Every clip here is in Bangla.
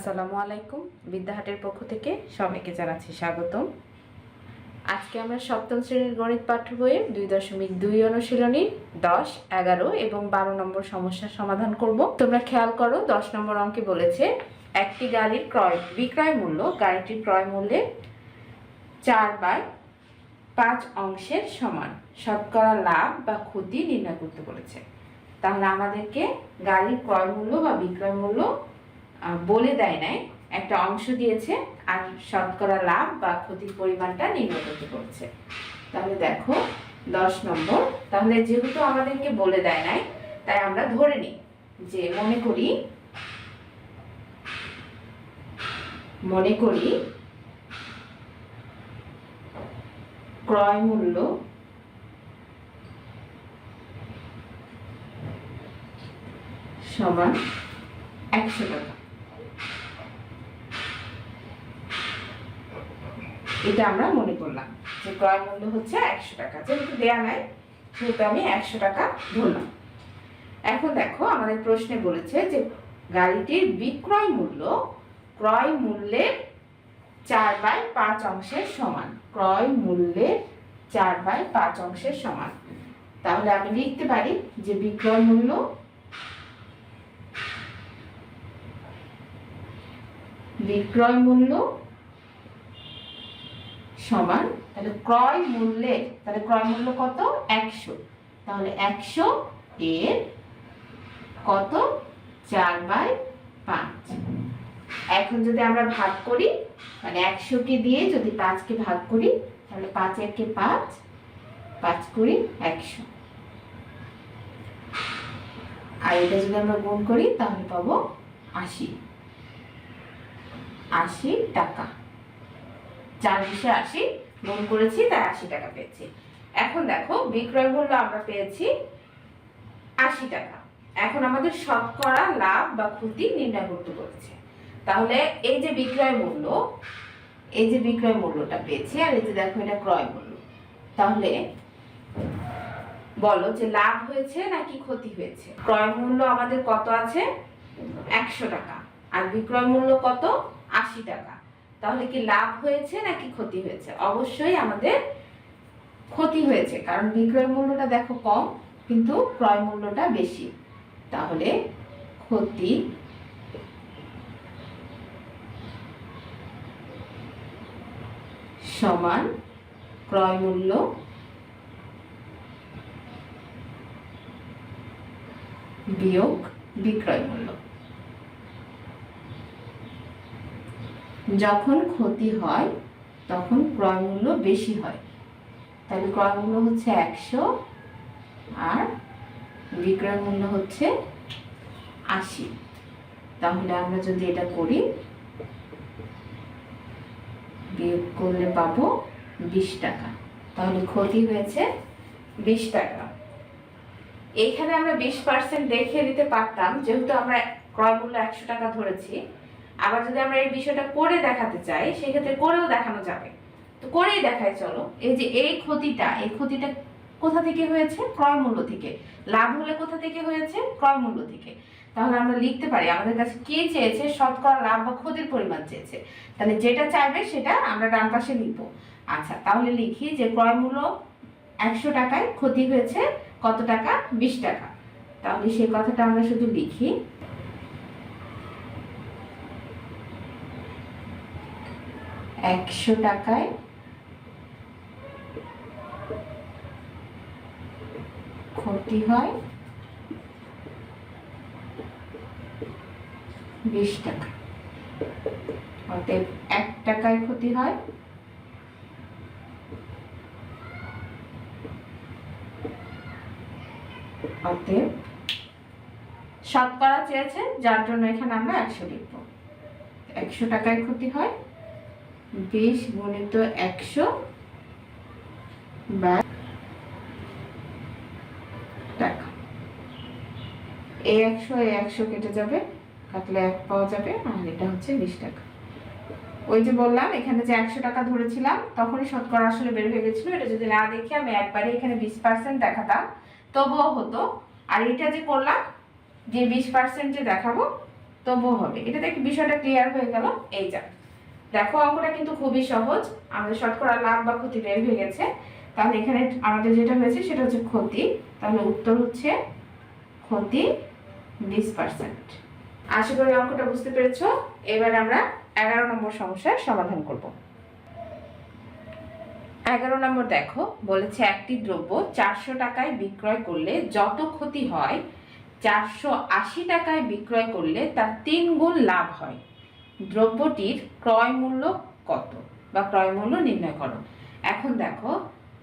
আসসালামু আলাইকুম। বিদ্যাহাটের পক্ষ থেকে সবাইকে জানাচ্ছি স্বাগতম। আজকে আমরা সপ্তম শ্রেণির গণিত পাঠ্য বইয়ের দুই দশমিক দুই অনুশীলনী দশ, এগারো এবং বারো নম্বর সমস্যার সমাধান করব। তোমরা খেয়াল করো, দশ নম্বর অঙ্কে বলেছে, একটি গাড়ির ক্রয়, বিক্রয় মূল্য, গাড়িটির ক্রয় মূল্যের চার বাই পাঁচ অংশের সমান। শতকরা লাভ বা ক্ষতি নির্ণয় করতে বলেছে। তাহলে আমাদেরকে গাড়ির ক্রয় মূল্য বা বিক্রয় মূল্য বলে দেয় নাই, একটা অংশ দিয়েছে আর শতকরা লাভ বা ক্ষতির পরিমাণটা করতে বলছে তাহলে দেখো, দশ নম্বর। তাহলে যেহেতু আমাদেরকে বলে দেয় নাই, তাই আমরা ধরে নিই যে মনে করি মনে করি ক্রয় মূল্য সমান একশো টাকা। এটা আমরা মনে করলাম যে ক্রয় মূল্য হচ্ছে একশো টাকা। যেহেতু দেয়া নাই, সেহেতু আমি একশো টাকা ধরলাম। এখন দেখো, আমাদের প্রশ্নে বলেছে যে গাড়িটির বিক্রয় মূল্য ক্রয় মূল্যের চার বাই পাঁচ অংশের সমান। ক্রয় মূল্যের চার বাই পাঁচ অংশের সমান। তাহলে আমি লিখতে পারি যে বিক্রয় মূল্য বিক্রয় মূল্য সমান, তাহলে ক্রয় মূল্যে, তাহলে ক্রয় মূল্য কত? একশো। তাহলে একশো এর কত? চার বাই পাঁচ। এখন যদি আমরা ভাগ করি মানে একশোকে দিয়ে যদি পাঁচকে ভাগ করি, তাহলে পাঁচ একে পাঁচ পাঁচ কুড়ি একশো। আর এটা যদি আমরা গুণ করি, তাহলে পাবো আশি। আশি টাকা। চার বিশে আশি, গুণ করেছি, তাই আশি টাকা পেয়েছি। এখন দেখো, বিক্রয় মূল্য আমরা পেয়েছি আশি টাকা। এখন আমাদের শতকরা লাভ বা ক্ষতি নির্ণয় করতে বলেছে। তাহলে এই যে বিক্রয় মূল্য, এই যে বিক্রয় মূল্যটা পেয়েছি, আর এই যে দেখো এটা ক্রয় মূল্য। তাহলে বলো যে লাভ হয়েছে নাকি ক্ষতি হয়েছে? ক্রয় মূল্য আমাদের কত আছে? একশো টাকা। আর বিক্রয় মূল্য কত? আশি টাকা। তাহলে কি লাভ হয়েছে নাকি ক্ষতি হয়েছে? অবশ্যই আমাদের ক্ষতি হয়েছে, কারণ বিক্রয় মূল্যটা দেখো কম, কিন্তু ক্রয় মূল্যটা বেশি। তাহলে ক্ষতি সমান ক্রয় মূল্য বিয়োগ বিক্রয় মূল্য। যখন ক্ষতি হয়, তখন ক্রয় মূল্য বেশি হয়। তাহলে ক্রয় মূল্য হচ্ছে একশো আর বিক্রয় মূল্য হচ্ছে আশি। তাহলে আমরা যদি এটা করি, বিয়োগ করলে পাবো বিশ টাকা। তাহলে ক্ষতি হয়েছে বিশ টাকা। এইখানে আমরা বিশ পার্সেন্ট দেখিয়ে দিতে পারতাম, যেহেতু আমরা ক্রয় মূল্য একশো টাকা ধরেছি। আবার যদি আমরা এই বিষয়টা করে দেখাতে চাই, সেক্ষেত্রে করেও দেখানো যাবে। তো করেই দেখায় চলো। এই যে এই ক্ষতিটা এই ক্ষতিটা কোথা থেকে হয়েছে? ক্রয় মূল্য থেকে। লাভ হলে কোথা থেকে হয়েছে? ক্রয় মূল্য থেকে। তাহলে আমরা লিখতে পারি, আমাদের কাছে কে চেয়েছে? শতকরা লাভ বা ক্ষতির পরিমাণ চেয়েছে। তাহলে যেটা চাইবে, সেটা আমরা ডান পাশে লিখব। আচ্ছা তাহলে লিখি যে ক্রয় মূল্য একশো টাকায় ক্ষতি হয়েছে কত টাকা? বিশ টাকা। তাহলে সেই কথাটা আমরা শুধু লিখি। একশো টাকায় ক্ষতি হয় বিশ টাকা। অতএব এক টাকায় ক্ষতি হয়। অতএব শতকরা চেয়েছে, যার জন্য এখানে আমরা একশো লিখব। একশো টাকায় ক্ষতি হয়। বিশ গুণিত একশো বা টাকা। এই একশো এই একশো কেটে যাবে, কাটলে এক পাওয়া যাবে, আর এটা হচ্ছে বিশ টাকা। ওই যে বললাম, এখানে যে একশো টাকা ধরেছিলাম, তখনই শতকরা আসলে বের হয়ে গেছিল। এটা যদি না দেখি আমি একবারে এখানে বিশ পার্সেন্ট দেখাতাম, তবুও হতো। আর এটা যে করলাম, যে বিশ পার্সেন্ট যে দেখাবো, তবুও হবে। এটা দেখে বিষয়টা ক্লিয়ার হয়ে গেল। এই যা দেখো অঙ্কটা কিন্তু খুবই সহজ। আমাদের শতকরা লাভ বা ক্ষতি বের হয়ে গেছে। তাহলে এখানে আমাদের যেটা হয়েছে সেটা হচ্ছে ক্ষতি। তাহলে উত্তর হচ্ছে ক্ষতি বিশ পার্সেন্ট আশা করি অঙ্কটা বুঝতে পেরেছ। এবার আমরা এগারো নম্বর সমস্যার সমাধান করব। এগারো নম্বর দেখো, বলেছে একটি দ্রব্য চারশো টাকায় বিক্রয় করলে যত ক্ষতি হয়, চারশো আশি টাকায় বিক্রয় করলে তার তিন গুণ লাভ হয়। দ্রব্যটির ক্রয় মূল্য কত বা ক্রয় মূল্য নির্ণয় করো। এখন দেখো,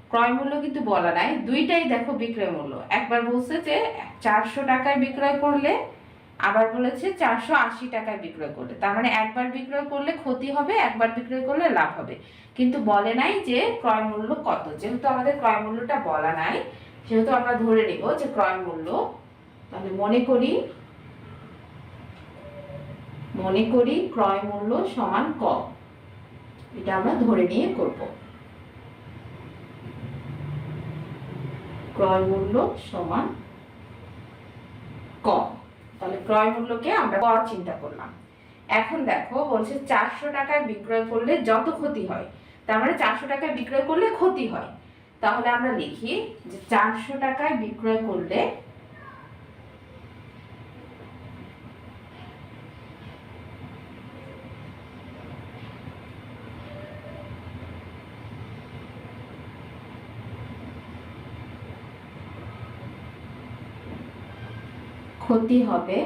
ক্রয় মূল্য কিন্তু বলা নাই, দুইটাই দেখো বিক্রয় মূল্য। একবার বলছে যে চারশো টাকায় বিক্রয় করলে, আবার বলেছে চারশো আশি টাকায় বিক্রয় করলে। তার মানে একবার বিক্রয় করলে ক্ষতি হবে, একবার বিক্রয় করলে লাভ হবে। কিন্তু বলে নাই যে ক্রয় মূল্য কত। যেহেতু আমাদের ক্রয় মূল্যটা বলা নাই, সেহেতু আমরা ধরে নিব যে ক্রয় মূল্য, তাহলে মনে করি মনে করি ক্রয় মূল্য সমান ক। এটা আমরা ধরে নিয়ে করব। ক্রয় মূল্য সমান ক। তাহলে ক্রয় মূল্যকে আমরা ক চিন্তা করলাম। এখন দেখো বলছে চারশো টাকায় বিক্রয় করলে যত ক্ষতি হয়, তার মানে চারশো টাকায় বিক্রয় করলে ক্ষতি হয়। তাহলে আমরা লিখি যে চারশো টাকায় বিক্রয় করলে ক্ষতি হবে।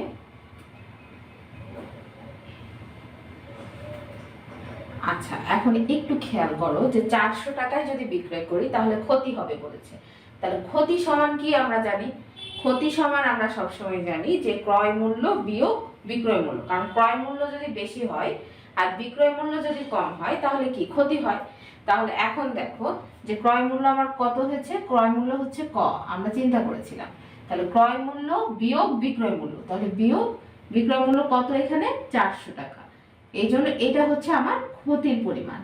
আচ্ছা এখন একটু খেয়াল করো যে চারশো টাকায় যদি বিক্রয় করি, তাহলে ক্ষতি হবে বলেছে। তাহলে ক্ষতি সমান কি আমরা জানি? ক্ষতি সমান আমরা সবসময় জানি যে ক্রয় মূল্য বিয়োগ বিক্রয় মূল্য। কারণ ক্রয় মূল্য যদি বেশি হয় আর বিক্রয় মূল্য যদি কম হয়, তাহলে কি ক্ষতি হয়? তাহলে এখন দেখো যে ক্রয় মূল্য আমার কত হয়েছে? ক্রয় মূল্য হচ্ছে ক। আমরা চিন্তা করেছিলাম। তাহলে ক্রয় মূল্য বিয়োগ বিক্রয় মূল্য। তাহলে বিয়োগ বিক্রয় মূল্য কত এখানে? চারশো টাকা। এই জন্য এটা হচ্ছে আমার ক্ষতির পরিমাণ।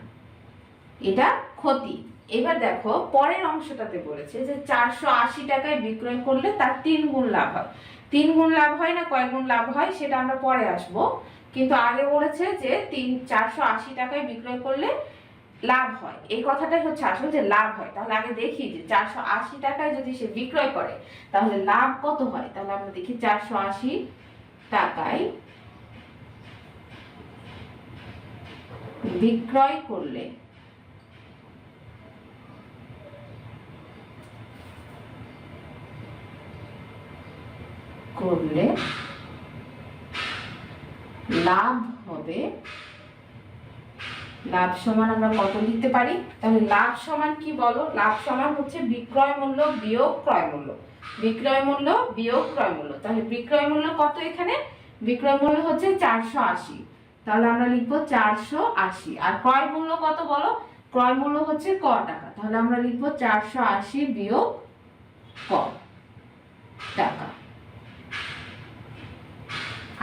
এটা ক্ষতি। এবার দেখো, পরের অংশটাতে বলেছে যে চারশো আশি টাকায় বিক্রয় করলে তার তিন গুণ লাভ হয়। তিন গুণ লাভ হয় না? কয় গুণ লাভ হয়? সেটা আমরা পরে আসব। কিন্তু আগে বলেছে যে তিন, চারশো আশি টাকায় বিক্রয় করলে লাভ হয়। এই কথাটাই হচ্ছে আসলে যে লাভ হয়। তাহলে আগে দেখি যে চারশো আশি টাকায় যদি সে বিক্রয় করে, তাহলে লাভ কত হয়? তাহলে আমরা দেখি চারশো আশি টাকায় বিক্রয় করলে করলে লাভ হবে লাভ সমান আমরা কত লিখতে পারি? তাহলে লাভ সমান কি বলো? লাভ সমান হচ্ছে বিক্রয় মূল্য, বিয়োগ ক্রয় মূল্য। বিক্রয় মূল্য, বিয়োগ ক্রয় মূল্য। তাহলে বিক্রয় মূল্য কত এখানে? বিক্রয় মূল্য হচ্ছে চারশো আশি। তাহলে আমরা লিখব চারশো আশি। আর ক্রয় মূল্য কত বলো? ক্রয় মূল্য হচ্ছে ক টাকা। তাহলে আমরা লিখব চারশো আশি বিয়োগ ক টাকা।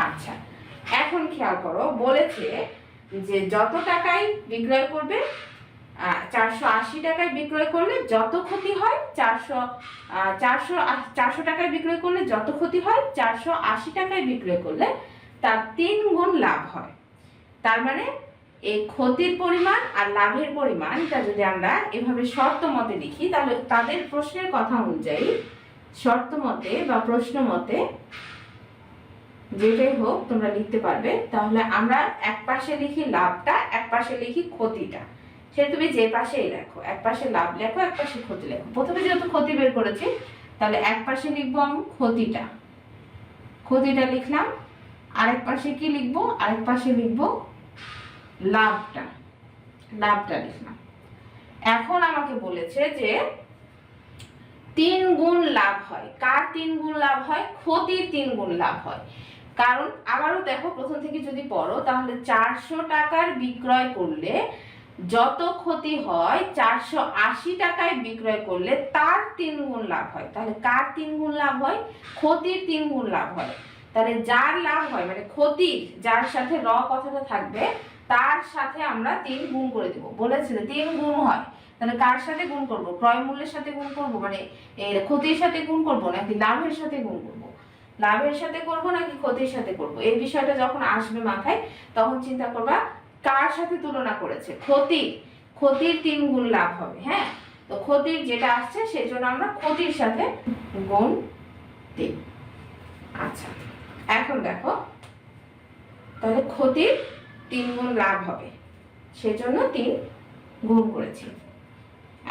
আচ্ছা এখন খেয়াল করো, বলেছে যে যত টাকায় বিক্রয় করবে চারশো আশি টাকায় বিক্রয় করলে যত ক্ষতি হয়, চারশো চারশো চারশো টাকায় বিক্রয় করলে যত ক্ষতি হয়, চারশো আশি টাকায় বিক্রয় করলে তার তিন গুণ লাভ হয়। তার মানে এই ক্ষতির পরিমাণ আর লাভের পরিমাণ এটা যদি আমরা এভাবে শর্ত মতে লিখি, তাহলে তাদের প্রশ্নের কথা অনুযায়ী শর্ত মতে বা প্রশ্ন মতে যেটাই হোক তোমরা লিখতে পারবে। তাহলে আমরা এক পাশে লিখি লাভটা, এক পাশে লিখি ক্ষতিটা। সেটা তুমি যে পাশেই লেখো। এক পাশে লাভ লেখো, এক পাশে ক্ষতি লেখো। প্রথমে যেহেতু ক্ষতি বের করেছি, তাহলে এক পাশে লিখব আমি ক্ষতিটা। ক্ষতিটা লিখলাম, আরেক পাশে কি লিখব? আরেক পাশে লিখব লাভটা। লাভটা লিখলাম। এখন আমাকে বলেছে যে তিন গুণ লাভ হয়। কার তিন গুণ লাভ হয়? ক্ষতির তিন গুণ লাভ হয়। কারণ আবারও দেখো, প্রথম থেকে যদি পড়ো, তাহলে চারশো টাকার বিক্রয় করলে যত ক্ষতি হয়, চারশো আশি টাকায় বিক্রয় করলে তার তিন গুণ লাভ হয়। তাহলে কার তিন গুণ লাভ হয়? ক্ষতির তিন গুণ লাভ হয়। তাহলে যার লাভ হয় মানে ক্ষতির, যার সাথে র কথাটা থাকবে, তার সাথে আমরা তিন গুণ করে দেবো। বলেছে যে তিন গুণ হয়। তাহলে কার সাথে গুণ করব? ক্রয় মূল্যের সাথে গুণ করব? মানে ক্ষতির সাথে গুণ করব নাকি লাভের সাথে গুণ করব? লাভের সাথে করব নাকি ক্ষতির সাথে করব? এই বিষয়টা যখন আসবে মাথায়, তখন চিন্তা করবা কার সাথে তুলনা করেছে? ক্ষতির ক্ষতির তিন গুণ লাভ হবে হ্যাঁ? তো ক্ষতির যেটা আসছে সেই জন্য আমরা ক্ষতির সাথে গুণ দিই। আচ্ছা এখন দেখো, তাহলে ক্ষতির তিন গুণ লাভ হবে, সেজন্য তিন গুণ করেছি।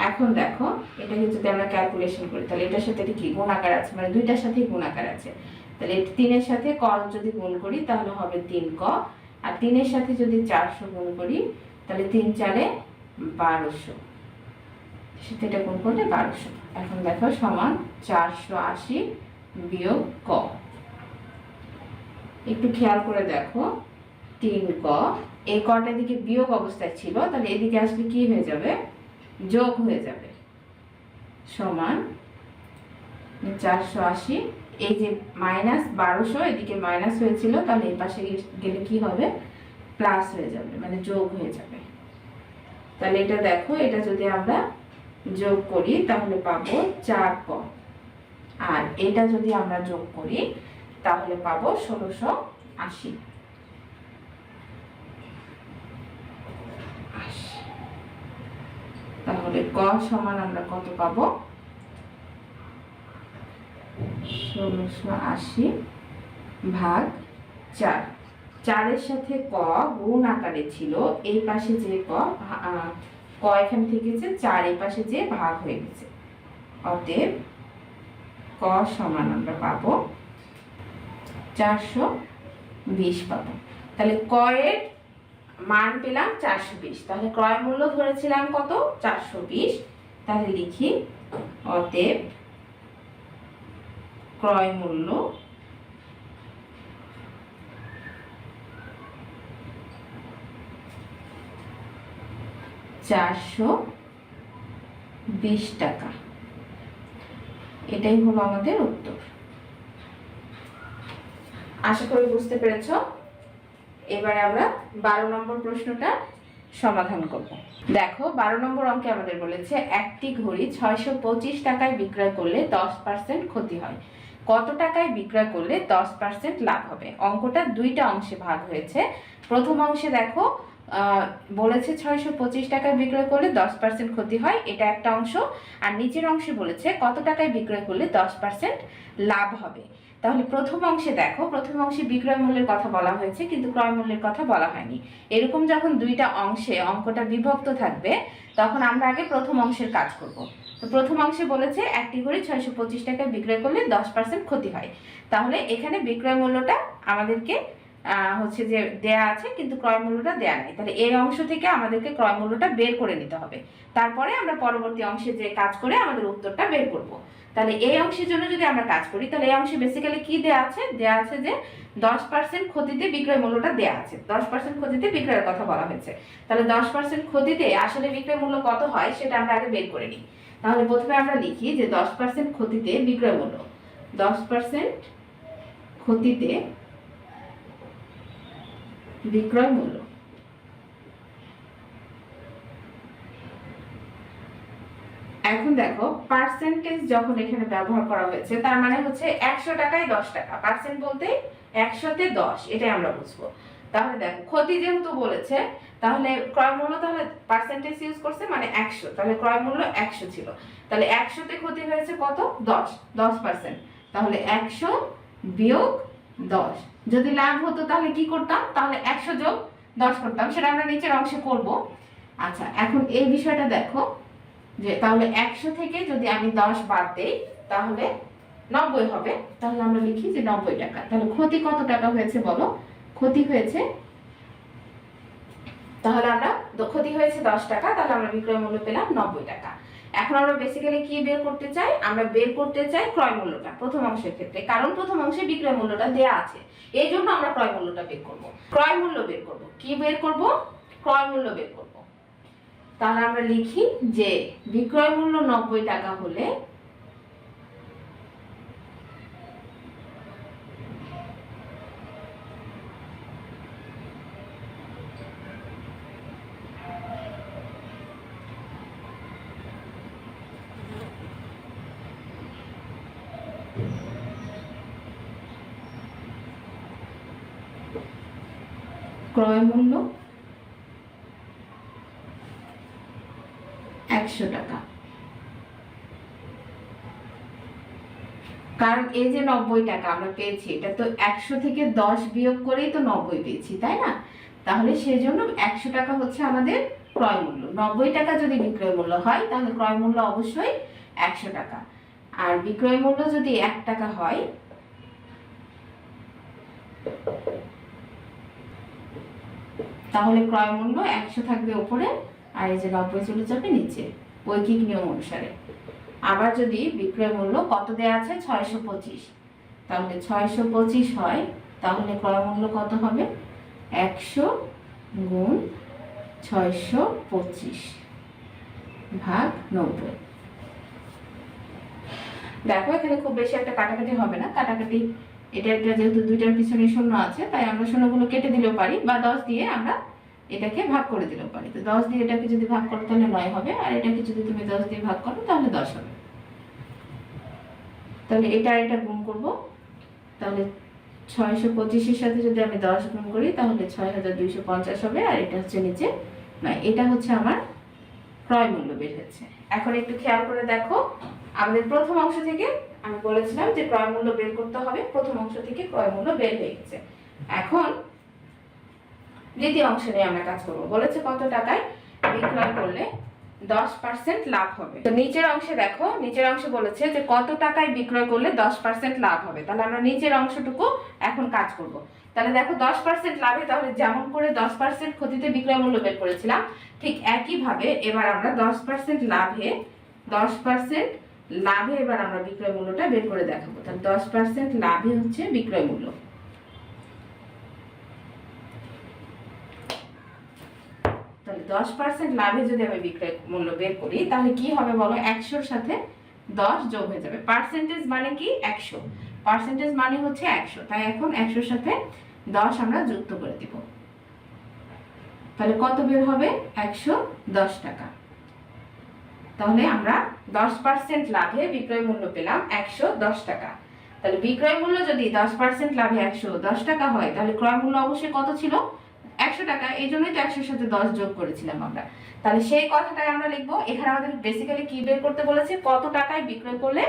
এখন দেখো এটাকে যদি আমরা ক্যালকুলেশন করি, তাহলে এটার সাথে কি? গুণাকার আছে মানে দুইটার সাথেই গুণাকার আছে। তাহলে তিনের সাথে ক যদি গুণ করি, তাহলে হবে তিন ক। আর তিনের সাথে যদি চারশো গুণ করি, তাহলে তিন চারে বারোশো। সাথে এটা গুণ করলে বারোশো। এখন দেখো সমান চারশো আশি বিয়োগ ক। একটু খেয়াল করে দেখো, তিন ক। এই কটা দিকে বিয়োগ অবস্থায় ছিল, তাহলে এদিকে আসলে কি হয়ে যাবে? যোগ হয়ে যাবে। সমান চারশো আশি এই যে মাইনাস বারোশো, এদিকে মাইনাস হয়েছিল, তাহলে এই পাশে গেলে কি হবে? প্লাস হয়ে যাবে মানে যোগ হয়ে যাবে। তাহলে এটা দেখো, এটা যদি আমরা যোগ করি, তাহলে পাবো চার ক। আর এটা যদি আমরা যোগ করি, তাহলে পাবো ষোলোশো আশি। তাহলে ক সমান আমরা কত পাবো? ষোলোশো আশি ভাগ চার। চারের সাথে ক গুণ আকারে ছিল, এই পাশে যে ক ক এখান থেকে যে চার, এই পাশে যে ভাগ হয়ে গেছে। অতএব ক সমান আমরা পাবো চারশো বিশ পাবো। তাহলে কয়ের মান পেলাম চারশো বিশ। তাহলে ক্রয় মূল্য ধরেছিলাম কত? চারশো বিশ। তাহলে লিখি, অতএব ক্রয় মূল্য চারশো বিশ টাকা। এটাই হলো আমাদের উত্তর। আশা করি বুঝতে পেরেছ? এবারে আমরা বারো নম্বর প্রশ্নটা সমাধান করব। দেখো, বারো নম্বর অঙ্কে আমাদের বলেছে, একটি ঘড়ি ছয়শো পঁচিশ টাকায় বিক্রয় করলে দশ পার্সেন্ট ক্ষতি হয়। কত টাকায় বিক্রয় করলে দশ পার্সেন্ট লাভ হবে? অঙ্কটা দুইটা অংশে ভাগ হয়েছে। প্রথম অংশে দেখো বলেছে ছয়শো পঁচিশ টাকায় বিক্রয় করলে দশ পার্সেন্ট ক্ষতি হয়, এটা একটা অংশ। আর নিচের অংশে বলেছে কত টাকায় বিক্রয় করলে দশ পার্সেন্ট লাভ হবে? তাহলে প্রথম অংশে দেখো, প্রথম অংশে বিক্রয় মূল্যের কথা বলা হয়েছে, কিন্তু ক্রয় মূল্যের কথা বলা হয়নি। এরকম যখন দুইটা অংশে অঙ্কটা বিভক্ত থাকবে, তখন আমরা আগে প্রথম অংশের কাজ করব। তো প্রথম অংশে বলেছে একটি ঘড়ি ছয়শো পঁচিশ টাকায় বিক্রয় করলে দশ পার্সেন্ট ক্ষতি হয়। তাহলে এখানে বিক্রয় মূল্যটা আমাদেরকে হচ্ছে যে দেয়া আছে, কিন্তু ক্রয় মূল্যটা দেয়া নেই। তাহলে এই অংশ থেকে আমাদেরকে ক্রয় মূল্যটা বের করে নিতে হবে। তারপরে আমরা পরবর্তী অংশে যে কাজ করে আমাদের উত্তরটা বের করব। তাহলে এই অংশের জন্য যদি আমরা কাজ করি, তাহলে এই অংশে বেসিক্যালি কি দেয়া আছে? দেয়া আছে যে দশ পার্সেন্ট ক্ষতিতে বিক্রয় মূল্যটা দেয়া আছে। দশ পার্সেন্ট ক্ষতিতে বিক্রয়ের কথা বলা হয়েছে। তাহলে দশ পার্সেন্ট ক্ষতিতে আসলে বিক্রয় মূল্য কত হয় সেটা আমরা আগে বের করে নিই। তাহলে প্রথমে আমরা লিখি যে দশ পার্সেন্ট ক্ষতিতে বিক্রয় মূল্য। দশ পার্সেন্ট ক্ষতিতে বিক্রয় মূল্য। এখন দেখো পার্সেন্টেজ যখন এখানে ব্যবহার করা হয়েছে, তার মানে হচ্ছে একশো টাকায় দশ টাকা। পার্সেন্ট বলতে একশোতে দশ, এটাই আমরা বুঝব। তাহলে দেখো, ক্ষতি যেহেতু বলেছে, তাহলে ক্রয় মূল্য তাহলে পার্সেন্টেজ ইউজ করছে মানে একশো, তাহলে ক্রয় মূল্য একশো ছিল। তাহলে একশোতে ক্ষতি হয়েছে কত? দশ দশ পার্সেন্ট তাহলে একশো বিয়োগ দশ। যদি লাভ হতো তাহলে কি করতাম? তাহলে একশো যোগ দশ করতাম। সেটা আমরা নিচের অংশে করব। আচ্ছা এখন এই বিষয়টা দেখো। যে তাহলে একশো থেকে যদি আমি দশ বাদ দেই, তাহলে নব্বই হবে। তাহলে আমরা লিখি যে নব্বই টাকা। তাহলে ক্ষতি কত টাকা হয়েছে বলো? ক্ষতি হয়েছে, তাহলে আমরা ক্ষতি হয়েছে দশ টাকা, তাহলে আমরা বিক্রয় মূল্য পেলাম নব্বই টাকা। এখন আমরা বেসিক্যালি কি বের করতে চাই? আমরা বের করতে চাই ক্রয় মূল্যটা, প্রথম অংশের ক্ষেত্রে। কারণ প্রথম অংশে বিক্রয় মূল্যটা দেয়া আছে। এই জন্য আমরা ক্রয় মূল্যটা বের করব। ক্রয় মূল্য বের করব। কি বের করব? ক্রয় মূল্য বের করব। তাহলে আমরা লিখি যে বিক্রয় মূল্য নব্বই টাকা হলে ক্রয় মূল্য একশো টাকা। কারণ এই যে নব্বই টাকা আমরা পেয়েছি, এটা তো একশো থেকে দশ বিয়োগ করেই তো নব্বই পেয়েছি, তাই না? তাহলে সেই জন্য একশো টাকা হচ্ছে আমাদের ক্রয় মূল্য। নব্বই টাকা যদি বিক্রয় মূল্য হয়, তাহলে ক্রয় মূল্য অবশ্যই একশো টাকা। আর বিক্রয় মূল্য যদি এক টাকা হয়, তাহলে ক্রয় মূল্য একশো থাকবে উপরে আর এই যে নব্বই চলে যাবে নিচে। ঐকিক নিয়ম অনুসারে। আবার যদি বিক্রয় মূল্য কত দেওয়া আছে? ছয়শো পঁচিশ। তাহলে ছয়শো পঁচিশ হয়, তাহলে ক্রয় মূল্য কত হবে? একশো গুণ ছয়শো পঁচিশ ভাগ নব্বই। দেখো, এখানে খুব বেশি একটা কাটাকাটি হবে না। কাটাকাটি, এটা একটা যেহেতু দুইটার পিছনে শূন্য আছে, তাই আমরা শূন্যগুলো কেটে দিলেও পারি, বা দশ দিয়ে আমরা এটাকে ভাগ করে দিলেও পারি তো দশ দিয়ে এটাকে যদি ভাগ করো তাহলে নয় হবে, আর এটাকে যদি তুমি দশ দিয়ে ভাগ করো তাহলে দশ হবে। তাহলে এটা আর এটা গুণ করব। তাহলে ছয়শো পঁচিশের সাথে যদি আমি দশ গুণ করি, তাহলে ছয় হাজার দুইশো পঞ্চাশ হবে, আর এটা হচ্ছে নিচে না এটা হচ্ছে আমার ক্রয় মূল্য বের হচ্ছে। এখন একটু খেয়াল করে দেখো, আমাদের প্রথম অংশ থেকে আমি বলেছিলাম যে ক্রয় মূল্য বের করতে হবে, প্রথম অংশ থেকে ক্রয় মূল্য বের হয়ে গেছে। এখন দ্বিতীয় অংশ নিয়ে আমরা কাজ করব। বলেছে কত টাকায় বিক্রয় করলে দশ পার্সেন্ট লাভ হবে। তো নিচের অংশে দেখো, নিচের অংশে বলেছে যে কত টাকায় বিক্রয় করলে দশ পার্সেন্ট লাভ হবে। তাহলে আমরা নিচের অংশটুকু এখন কাজ করব। তাহলে দেখো দশ পার্সেন্ট লাভে তাহলে যেমন করে দশ পার্সেন্ট ক্ষতিতে বিক্রয় মূল্য বের করেছিলাম, ঠিক একইভাবে এবার আমরা দশ পার্সেন্ট লাভে, দশ পার্সেন্ট লাভে এবার আমরা বিক্রয় মূল্যটা বের করে দেখাবো। তাহলে দশ পার্সেন্ট লাভে হচ্ছে বিক্রয় মূল্য তাহলে দশ পার্সেন্ট লাভে যদি আমি বিক্রয় মূল্য বের করি, তাহলে কি হবে বলো? একশোর সাথে দশ যোগ হয়ে যাবে। পার্সেন্টেজ মানে কি? একশো। পার্সেন্টেজ মানে হচ্ছে একশো। তাই এখন একশোর সাথে দশ আমরা যুক্ত করে দিব। তাহলে কত বের হবে? একশো দশ টাকা। তাহলে আমরা দশ পার্সেন্ট লাভে বিক্রয় মূল্য পেলাম একশো দশ টাকা। তাহলে বিক্রয় মূল্য যদি দশ পার্সেন্ট লাভে একশো দশ টাকা হয়, তাহলে ক্রয় মূল্য অবশ্যই কত ছিল? একশো টাকা, এই জন্যই তো একশোর সাথে দশ যোগ করেছিলাম আমরা। তাহলে সেই কথাটাই আমরা লিখব। এখানে আমাদের বেসিক্যালি কি বের করতে বলেছে? কত টাকায় বিক্রয় করলে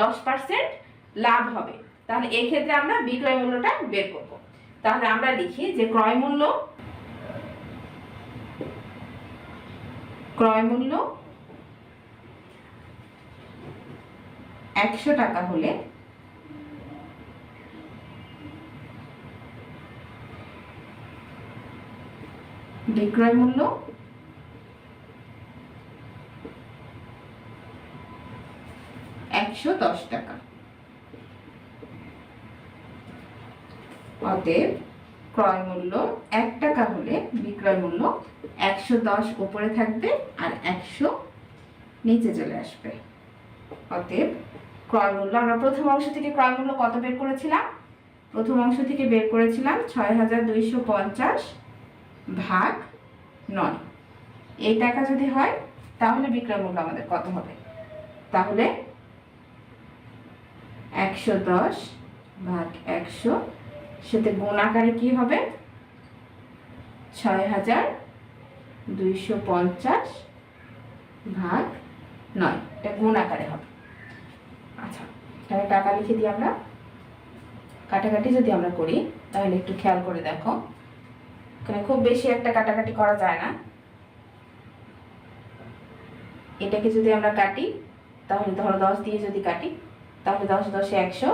দশ পার্সেন্ট লাভ হবে? তাহলে এই ক্ষেত্রে আমরা বিক্রয় মূল্যটা বের করব। তাহলে আমরা লিখি যে ক্রয় মূল্য ক্রয় মূল্য একশো টাকা হলে বিক্রয় মূল্য। একশো দশ টাকা। অতএব ক্রয় মূল্য এক টাকা হলে বিক্রয় মূল্য একশো দশ উপরে থাকবে আর একশো নিচে চলে আসবে। অতএব ক্রয় মূল্য, আমরা প্রথম অংশ থেকে ক্রয় মূল্য কত বের করেছিলাম? প্রথম অংশ থেকে বের করেছিলাম ছয় হাজার দুইশো পঞ্চাশ। ভাগ নয়। এই টাকা যদি হয়, তাহলে বিক্রয় মূল্য আমাদের কত হবে? তাহলে একশো দশ ভাগ একশো, সাথে গুণ আকারে কি হবে? ছয় হাজার দুইশো পঞ্চাশ ভাগ নয়। এটা গুণ আকারে হবে। আচ্ছা তাহলে টাকা লিখে দিই আমরা, কাটাকাটি যদি আমরা করি, তাহলে একটু খেয়াল করে দেখো। এখানে খুব বেশি একটা কাটাকাটি করা যায় না। এটাকে যদি আমরা কাটি, তাহলে ধরো দশ দিয়ে যদি কাটি, তাহলে দশ, দশে একশো।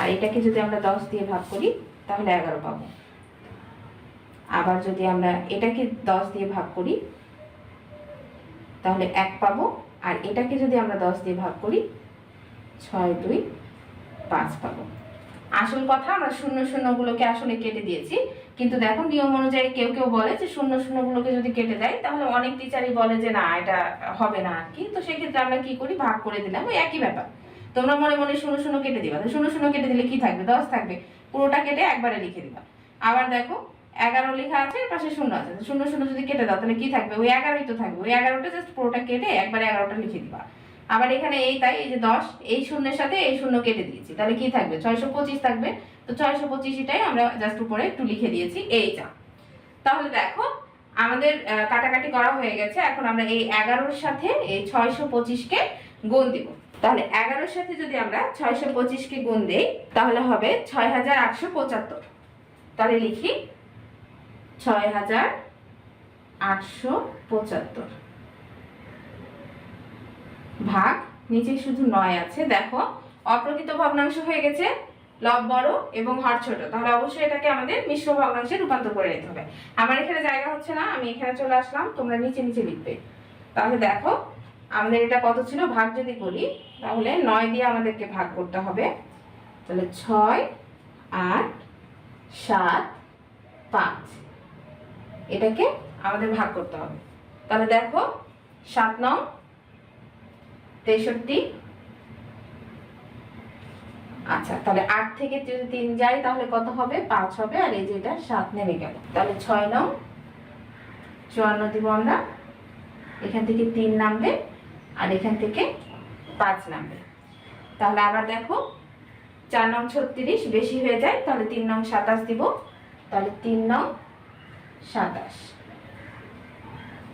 আর এটাকে যদি আমরা দশ দিয়ে ভাগ করি, তাহলে এগারো পাবো। আবার যদি আমরা এটাকে দশ দিয়ে ভাগ করি, তাহলে এক পাবো। আর এটাকে যদি আমরা দশ দিয়ে ভাগ করি, ছয়, দুই, পাঁচ পাবো। আসল কথা আমরা শূন্য, শূন্যগুলোকে আসলে কেটে দিয়েছি। কিন্তু দেখো নিয়ম অনুযায়ী কেউ কেউ বলে যে শূন্য শূন্যগুলোকে যদি কেটে দেয়, তাহলে অনেক টিচারই বলে যে না, এটা হবে না আর কি তো সেক্ষেত্রে আমরা কি করি? ভাগ করে দিলাম, ওই একই ব্যাপার। তোমরা মনে মনে শূন্য শূন্য কেটে দিবা। শূন্য শূন্য কেটে দিলে কি থাকবে? দশ থাকবে। পুরোটা কেটে একবারে লিখে দিবা। আবার দেখো, এগারো লেখা আছে পাশে শূন্য আছে। শূন্য শূন্য যদি কেটে দাও, তাহলে কি থাকবে? ওই এগারোই তো থাকবে। ওই এগারোটা জাস্ট পুরোটা কেটে একবারে এগারোটা লিখে দিবা। আবার এখানে এই তাই, এই যে দশ, এই শূন্যের সাথে এই শূন্য কেটে দিয়েছি। তাহলে কি থাকবে? ছয়শো পঁচিশ থাকবে। তো ছয়শো পঁচিশটাই আমরা জাস্ট উপরে একটু লিখে দিয়েছি এইটা। তাহলে দেখো, আমাদের কাটাকাটি করা হয়ে গেছে। এখন আমরা এই এগারোর সাথে এই ছয়শো পঁচিশকে গুণ দিব। তাহলে এগারোর সাথে যদি আমরা ছয়শো পঁচিশকে গুণ দিই, তাহলে হবে ছয় হাজার আটশো পঁচাত্তর। তাহলে লিখি ছয় হাজার আটশো পঁচাত্তর। ভাগ, নিচে শুধু নয় আছে, দেখো, অপ্রকৃত ভগ্নাংশ হয়ে গেছে, লব বড় এবং হর ছোট। তাহলে অবশ্যই এটাকে আমাদের মিশ্র ভগ্নাংশে রূপান্তর করে নিতে হবে। আমার এখানে জায়গা হচ্ছে না, আমি এখানে চলে আসলাম, তোমরা নিচে নিচে লিখবে। তাহলে দেখো, আমাদের এটা কত ছিল? ভাগ যদি করি তাহলে নয় দিয়ে আমাদেরকে ভাগ করতে হবে। তাহলে ছয়, আট, সাত, পাঁচ। এটাকে আমাদের ভাগ করতে হবে। তাহলে দেখো, সাত নং তেষট্টি। আচ্ছা তাহলে আট থেকে যদি তিন যায়, তাহলে কত হবে? পাঁচ হবে, আর এই যে এটা সাত নেমে গেল। তাহলে ছয় নং, চুয়ান্ন দিব আমরা। এখান থেকে তিন নামবে, আর এখান থেকে পাঁচ নামবে। তাহলে আবার দেখো, চার নং ছত্রিশ বেশি হয়ে যায়, তাহলে তিন নং সাতাশ দিব। তাহলে তিন নং সাতাশ।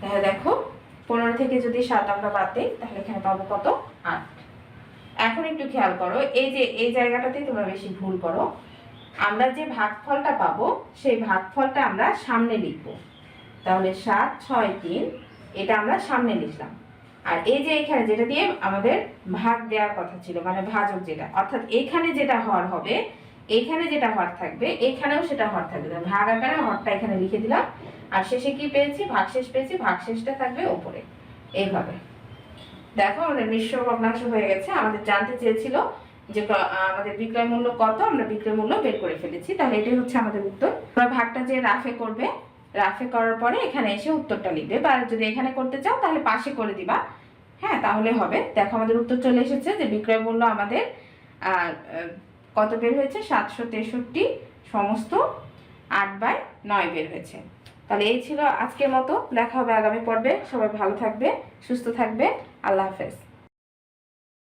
তাহলে দেখো পনেরো থেকে যদি সাত আমরা বাদ দিই, তাহলে এখানে পাবো কত? আট। এখন একটু খেয়াল করো, এই যে, এই জায়গাটাতে তোমরা বেশি ভুল করো। আমরা যে ভাগফলটা পাবো, সেই ভাগফলটা আমরা সামনে লিখব। তাহলে সাত, ছয়, তিন, এটা আমরা সামনে লিখলাম। আর এই যে এখানে যেটা দিয়ে আমাদের ভাগ দেওয়ার কথা ছিল মানে ভাজক যেটা, অর্থাৎ এখানে যেটা হর হবে এইখানে যেটা হর থাকবে এইখানেও সেটা হর থাকবে। ভাগ আকারে হরটা এখানে লিখে দিলাম। আর শেষে কি পেয়েছি? ভাগশেষ পেয়েছি, ভাগশেষটা থাকবে ওপরে। এইভাবে। দেখো, আমাদের মিশ্র ভগ্নাংশ হয়ে গেছে। আমাদের জানতে চেয়েছিল যে আমাদের বিক্রয় মূল্য কত? আমরা বিক্রয় মূল্য বের করে ফেলেছি। তাহলে এটাই হচ্ছে আমাদের উত্তর। ভাগটা যে রাফে করবে, রাফে করার পরে এখানে এসে উত্তরটা লিখবে। বা যদি এখানে করতে চাও, তাহলে পাশে করে দিবা। হ্যাঁ তাহলে হবে। দেখো, আমাদের উত্তর চলে এসেছে যে, বিক্রয় মূল্য আমাদের কত বের হয়েছে? সাতশো তেষট্টি, সমস্ত আট বাই নয় বের হয়েছে। তাহলে এই ছিল আজকের মতো। দেখা হবে আগামী পর্বে। সবাই ভালো থাকবে, সুস্থ থাকবে। আল্লাহ হাফেজ।